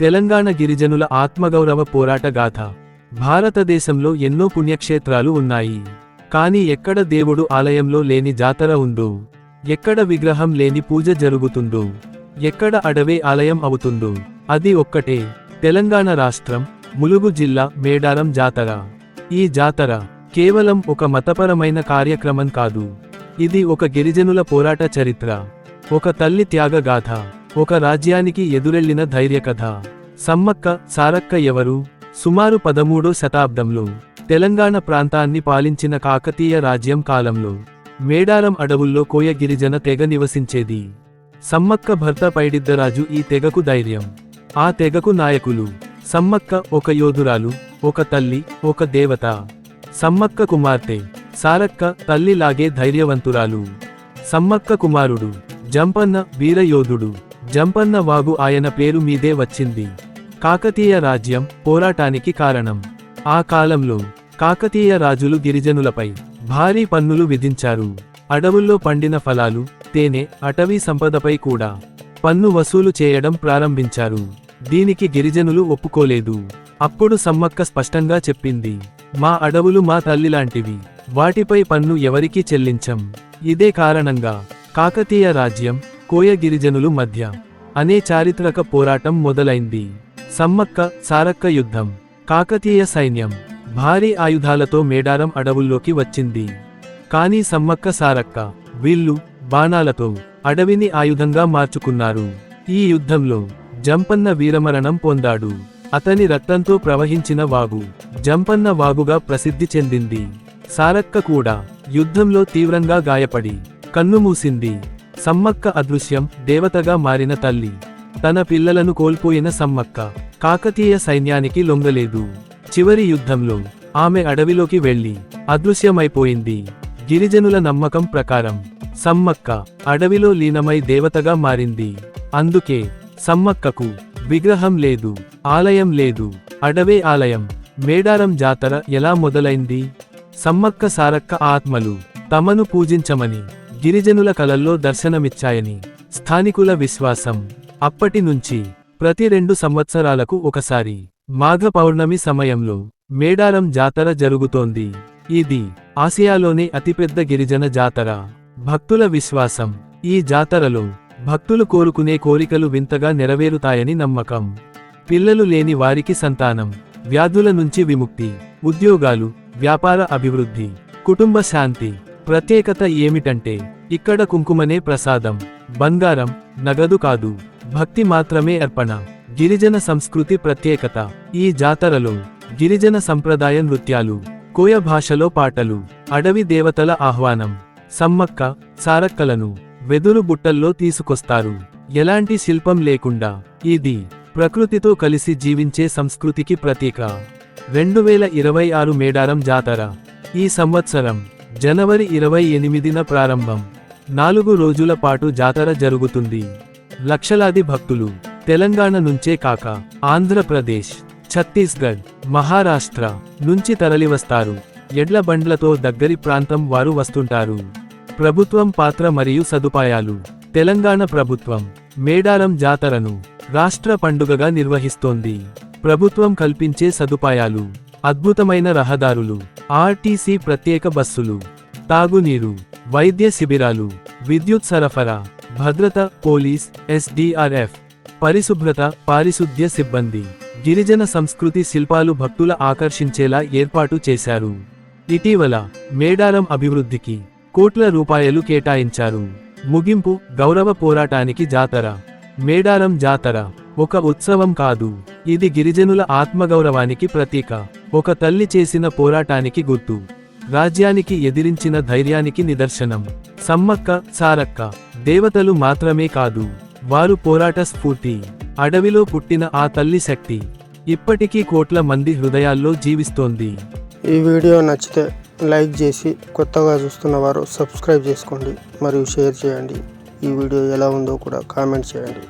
తెలంగాణ గిరిజనుల ఆత్మగౌరవ పోరాట గాథ. భారతదేశంలో ఎన్నో పుణ్యక్షేత్రాలు ఉన్నాయి. కాని ఎక్కడ దేవుడు ఆలయంలో లేని జాతర ఉందో ఎక్కడ విగ్రహం లేని పూజ జరుగుతుందో ఎక్కడ అడవే ఆలయం అవుతుందో అది ఒక్కటే. తెలంగాణ రాష్ట్రం ములుగు జిల్లా మేడారం జాతర. ఈ జాతర కేవలం ఒక మతపరమైన కార్యక్రమం కాదు. ఇది ఒక గిరిజనుల పోరాట చరిత్ర. ఒక తల్లి త్యాగగాథ ఒక రాజ్యానికి ఎదురెళ్ళిన ధైర్యకథ. సమ్మక్క సారక్క ఎవరు? సుమారు పదమూడో శతాబ్దంలో తెలంగాణ ప్రాంతాన్ని పాలించిన కాకతీయ రాజ్యం కాలంలో మేడారం అడవుల్లో కోయ గిరిజన తెగ నివసించేది. సమ్మక్క భర్త పైడిద్దరాజు ఈ తెగకు ధైర్యం. ఆ తెగకు నాయకులు. సమ్మక్క ఒక యోధురాలు ఒక తల్లి ఒక దేవత. సమ్మక్క కుమార్తె. సారక్క తల్లిలాగే ధైర్యవంతురాలు. సమ్మక్క కుమారుడు. జంపన్న వీరయోధుడు. జంపన్న వాగు ఆయన పేరు మీదే వచ్చింది. కాకతీయ రాజ్యం పోరాటానికి కారణం. ఆ కాలంలో కాకతీయ రాజులు గిరిజనులపై భారీ పన్నులు విధించారు. అడవుల్లో పండిన ఫలాలు తేనె అటవీ సంపదపై కూడా పన్ను వసూలు చేయడం ప్రారంభించారు. దీనికి గిరిజనులు ఒప్పుకోలేదు. అప్పుడు సమ్మక్క స్పష్టంగా చెప్పింది మా అడవులు మా తల్లిలాంటివి. వాటిపై పన్ను ఎవరికీ చెల్లించం. ఇదే కారణంగా కాకతీయ రాజ్యం కోయ గిరిజనులు మధ్య అనే చారిత్రక పోరాటం మొదలైంది. సమ్మక్క సారక్క యుద్ధం. కాకతీయ సైన్యం భారీ ఆయుధాలతో మేడారం అడవుల్లోకి వచ్చింది. కానీ సమ్మక్క సారక్క విల్లు బాణాలతో అడవిని ఆయుధంగా మార్చుకున్నారు. ఈ యుద్ధంలో జంపన్న వీరమరణం పొందాడు. అతని రక్తంతో ప్రవహించిన వాగు జంపన్న వాగుగా ప్రసిద్ధి చెందింది. సారక్క కూడా యుద్ధంలో తీవ్రంగా గాయపడి కన్నుమూసింది. సమ్మక్క అదృశ్యం దేవతగా మారిన తల్లి. తన పిల్లలను కోల్పోయిన సమ్మక్క. కాకతీయ సైన్యానికి లొంగలేదు. చివరి యుద్ధంలో ఆమె అడవిలోకి వెళ్ళి అదృశ్యమైపోయింది. గిరిజనుల నమ్మకం ప్రకారం సమ్మక్క అడవిలో లీనమై దేవతగా మారింది. అందుకే సమ్మక్కకు విగ్రహం లేదు ఆలయం లేదు. అడవే ఆలయం. మేడారం జాతర ఎలా మొదలైంది? సమ్మక్క సారక్క ఆత్మలు తమను పూజించమని గిరిజనుల కలల్లో దర్శనమిచ్చాయని స్థానికుల విశ్వాసం. అప్పటి నుంచి ప్రతి రెండు సంవత్సరాలకు ఒకసారి మాఘ పౌర్ణమి సమయంలో మేడారం జాతర జరుగుతోంది. ఇది ఆసియాలోనే అతిపెద్ద గిరిజన జాతర. భక్తుల విశ్వాసం. ఈ జాతరలో భక్తులు కోరుకునే కోరికలు వింతగా నెరవేరుతాయని నమ్మకం. పిల్లలు లేని వారికి సంతానం. వ్యాధుల నుంచి విముక్తి. ఉద్యోగాలు వ్యాపార అభివృద్ధి. కుటుంబ శాంతి. ప్రత్యేకత ఏమిటంటే ఇక్కడ కుంకుమనే ప్రసాదం బంగారం నగదు కాదు భక్తి మాత్రమే అర్పణ. గిరిజన సంస్కృతి ప్రత్యేకత. ఈ జాతరలో గిరిజన సంప్రదాయ నృత్యాలు కోయ భాషలో పాటలు అడవి దేవతల ఆహ్వానం సమ్మక్క సారక్కలను వెదురు బుట్టల్లో తీసుకొస్తారు. ఎలాంటి శిల్పం లేకుండా ఇది ప్రకృతితో కలిసి జీవించే సంస్కృతికి ప్రతీక. రెండు వేల ఇరవై ఆరు మేడారం జాతర. ఈ సంవత్సరం జనవరి ఇరవై ఎనిమిదిన ప్రారంభం. నాలుగు రోజుల పాటు జాతర జరుగుతుంది. లక్షలాది భక్తులు తెలంగాణ నుంచే కాక ఆంధ్రప్రదేశ్ ఛత్తీస్గఢ్ మహారాష్ట్ర నుంచి తరలివస్తారు. ఎడ్ల బండ్లతో దగ్గరి ప్రాంతం వారు వస్తుంటారు. ప్రభుత్వం పాత్ర మరియు సదుపాయాలు. తెలంగాణ ప్రభుత్వం మేడారం జాతరను రాష్ట్ర పండుగగా నిర్వహిస్తోంది. ప్రభుత్వం కల్పించే సదుపాయాలు. అద్భుతమైన రహదారులు ఆర్టీసీ ప్రత్యేక బస్సులు తాగునీరు వైద్య శిబిరాలు విద్యుత్ సరఫరా భద్రత పోలీస్ ఎస్డిఆర్ఎఫ్ పరిశుభ్రత పారిశుద్ధ్య సిబ్బంది గిరిజన సంస్కృతి శిల్పాలు భక్తుల ఆకర్షించేలా ఏర్పాటు చేశారు. ఇటీవల మేడారం అభివృద్ధికి కోట్ల రూపాయలు కేటాయించారు. ముగింపు గౌరవ పోరాటానికి జాతర. మేడారం జాతర ఒక ఉత్సవం కాదు. ఇది గిరిజనుల ఆత్మగౌరవానికి ప్రతీక. ఒక తల్లి చేసిన పోరాటానికి గుర్తు. రాజ్యానికి ఎదిరించిన ధైర్యానికి నిదర్శనం. సమ్మక్క సారక్క దేవతలు మాత్రమే కాదు వారు పోరాట స్ఫూర్తి. అడవిలో పుట్టిన ఆ తల్లి శక్తి ఇప్పటికీ కోట్ల మంది హృదయాల్లో జీవిస్తోంది. ఈ వీడియో నచ్చితే లైక్ చేసి కొత్తగా చూస్తున్న వారు సబ్స్క్రైబ్ చేసుకోండి మరియు షేర్ చేయండి. ఈ వీడియో ఎలా ఉందో కూడా కామెంట్ చేయండి.